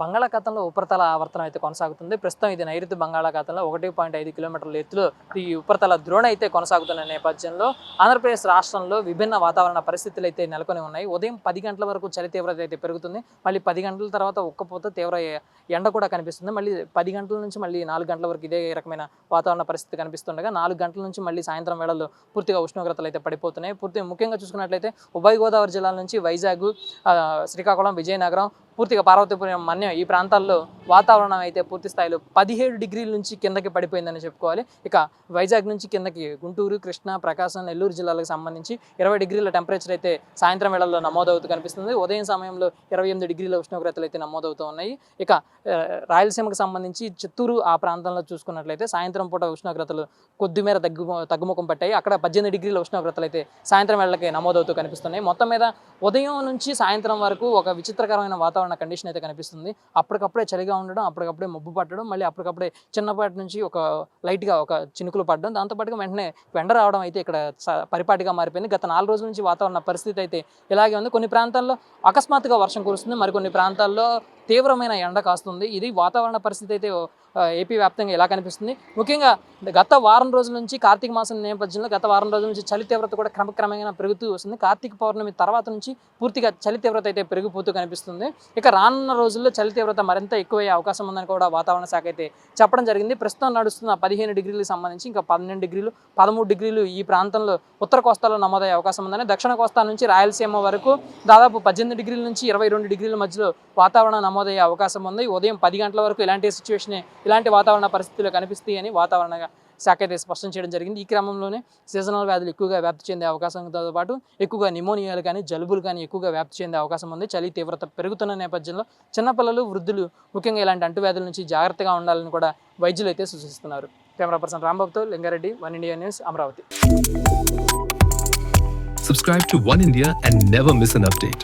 బంగాళాఖాతంలో ఉపరితల ఆవర్తనం అయితే కొనసాగుతుంది. ప్రస్తుతం ఇది నైరుతి బంగాళాఖాతంలో ఒకటి పాయింట్ ఐదు కిలోమీటర్ల ఎత్తులో ఈ ఉపరితల ద్రోణ అయితే కొనసాగుతున్న నేపథ్యంలో ఆంధ్రప్రదేశ్ రాష్ట్రంలో విభిన్న వాతావరణ పరిస్థితులు అయితే నెలకొని ఉన్నాయి. ఉదయం పది గంటల వరకు చలి తీవ్రత అయితే పెరుగుతుంది. మళ్ళీ పది గంటల తర్వాత ఉక్కపోత తీవ్ర ఎండ కూడా కనిపిస్తుంది. మళ్ళీ పది గంటల నుంచి మళ్ళీ నాలుగు గంటల వరకు ఇదే రకమైన వాతావరణ పరిస్థితి కనిపిస్తుండగా నాలుగు గంటల నుంచి మళ్ళీ సాయంత్రం వేళల్లో పూర్తిగా ఉష్ణోగ్రతలు అయితే పడిపోతున్నాయి. పూర్తి ముఖ్యంగా చూసుకున్నట్లయితే ఉభయ గోదావరి జిల్లాల నుంచి వైజాగ్ శ్రీకాకుళం విజయనగరం పూర్తిగా పార్వతీపురం మన్యం ఈ ప్రాంతాల్లో వాతావరణం అయితే పూర్తి స్థాయిలో పదిహేడు డిగ్రీల నుంచి కిందకి పడిపోయిందని చెప్పుకోవాలి. ఇక వైజాగ్ నుంచి కిందకి గుంటూరు కృష్ణా ప్రకాశం నెల్లూరు జిల్లాలకు సంబంధించి ఇరవై డిగ్రీల టెంపరేచర్ అయితే సాయంత్రం వేళల్లో నమోదవుతూ కనిపిస్తుంది. ఉదయం సమయంలో ఇరవై ఎనిమిది డిగ్రీల ఉష్ణోగ్రతలు అయితే నమోదవుతూ ఉన్నాయి. ఇక రాయలసీమకు సంబంధించి చిత్తూరు ఆ ప్రాంతంలో చూసుకున్నట్లయితే సాయంత్రం పూట ఉష్ణోగ్రతలు కొద్దిమేర తగ్గు తగ్గుముఖం పట్టాయి. అక్కడ పద్దెనిమిది డిగ్రీల ఉష్ణోగ్రతలు అయితే సాయంత్రం వేళకి నమోదవుతూ కనిపిస్తున్నాయి. మొత్తం మీద ఉదయం నుంచి సాయంత్రం వరకు ఒక విచిత్రకరమైన వాతావరణం కండిషన్ అయితే కనిపిస్తుంది. అప్పటికప్పుడే చలిగా ఉండడం అప్పటికప్పుడే మబ్బు పట్టడం మళ్ళీ అప్పటికప్పుడే చిన్నపాటి నుంచి ఒక లైట్గా ఒక చినుకులు పడడం. దాంతోపాటుగా వెంటనే ఎండ రావడం అయితే ఇక్కడ పరిపాటిగా మారిపోయింది. గత నాలుగు రోజుల నుంచి వాతావరణ పరిస్థితి అయితే ఇలాగే ఉంది. కొన్ని ప్రాంతాల్లో అకస్మాత్తుగా వర్షం కురుస్తుంది. మరికొన్ని ప్రాంతాల్లో తీవ్రమైన ఎండ కాస్తుంది. ఇది వాతావరణ పరిస్థితి అయితే ఏపీ వ్యాప్తంగా ఎలా కనిపిస్తుంది? ముఖ్యంగా గత వారం రోజుల నుంచి కార్తీక మాసం నేపథ్యంలో గత వారం రోజుల నుంచి చలి తీవ్రత కూడా క్రమక్రమంగా పెరుగుతూ వస్తుంది. కార్తీక పౌర్ణమి తర్వాత నుంచి పూర్తిగా చలి తీవ్రత అయితే పెరిగిపోతూ కనిపిస్తుంది. ఇక రానున్న రోజుల్లో చలి తీవ్రత మరింత ఎక్కువయ్యే అవకాశం ఉందని కూడా వాతావరణ శాఖ అయితే చెప్పడం జరిగింది. ప్రస్తుతం నడుస్తున్న పదిహేను డిగ్రీలకు సంబంధించి ఇంకా పన్నెండు డిగ్రీలు పదమూడు డిగ్రీలు ఈ ప్రాంతంలో ఉత్తర కోస్తాలో నమోదయ్యే అవకాశం ఉందని దక్షిణ కోస్తా నుంచి రాయలసీమ వరకు దాదాపు పద్దెనిమిది డిగ్రీల నుంచి ఇరవై రెండు డిగ్రీల మధ్యలో వాతావరణం నమోదయ్యే అవకాశం ఉంది. ఉదయం పది గంటల వరకు ఇలాంటి సిచ్యువేషన్ ఇలాంటి వాతావరణ పరిస్థితులు కనిపిస్తాయి అని వాతావరణ శాఖ అయితే స్పష్టం చేయడం జరిగింది. ఈ క్రమంలోనే సీజనల్ వ్యాధులు ఎక్కువగా వ్యాప్తి చెందే అవకాశంతో పాటు ఎక్కువగా నిమోనియాలు కానీ జలుబులు కానీ ఎక్కువగా వ్యాప్తి చెందే అవకాశం ఉంది. చలి తీవ్రత పెరుగుతున్న నేపథ్యంలో చిన్నపిల్లలు వృద్ధులు ముఖ్యంగా ఇలాంటి అంటువ్యాధుల నుంచి జాగ్రత్తగా ఉండాలని కూడా వైద్యులు అయితే సూచిస్తున్నారు. Camera person రాంబాబుతో Lingareddy One India News Amaravati. Subscribe to One India and never miss an update.